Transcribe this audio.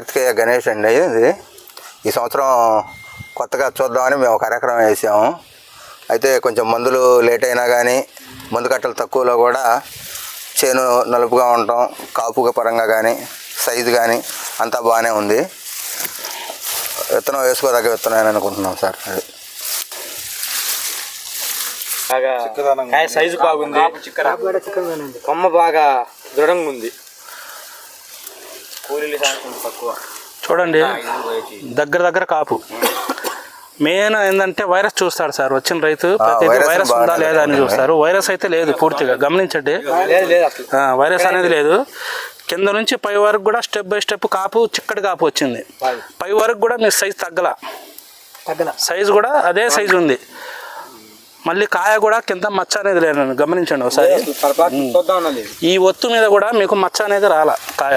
కార్తికేయ గణేష్ అండి ఇది ఈ సంవత్సరం కొత్తగా చూద్దామని మేము ఒక ఎకరం వేసాము. అయితే కొంచెం మందులు లేట్ అయినా కానీ మందు కట్టలు తక్కువలో కూడా చేను నలుపుగా ఉండటం కాపుగా పరంగా కానీ సైజు కానీ అంతా బాగానే ఉంది. విత్తనం వేసుకోదగ్గ విత్తనం అని అనుకుంటున్నాం సార్. అది. బాగా కాయ సైజు బాగుంది. కొమ్మ బాగా దృఢంగా ఉంది. కూలీలు శాతం తక్కువ. చూడండి. దగ్గర దగ్గర కాపు. మెయిన్ ఏంటంటే వైరస్ చూస్తాడు సార్ వచ్చిన రైతు ప్రతి వైరస్ ఉందా లేదా అని. చూస్తారు. వైరస్ అయితే లేదు పూర్తిగా గమనించండి. లేదు లేదు అసలు. ఆ, వైరస్ అనేది లేదు. కింద నుంచి పై వరకు కూడా స్టెప్ బై స్టెప్ కాపు చిక్కటి కాపు వచ్చింది. పై వరకు కూడా మీ సైజ్ తగ్గల. తగ్గల. సైజు కూడా అదే సైజు ఉంది. మళ్ళీ కాయ కూడా కింద మచ్చ అనేది లేదు గమనించండి ఒకసారి. ఈ ఒత్తు మీద కూడా మీకు మచ్చ అనేది రాల కాయ.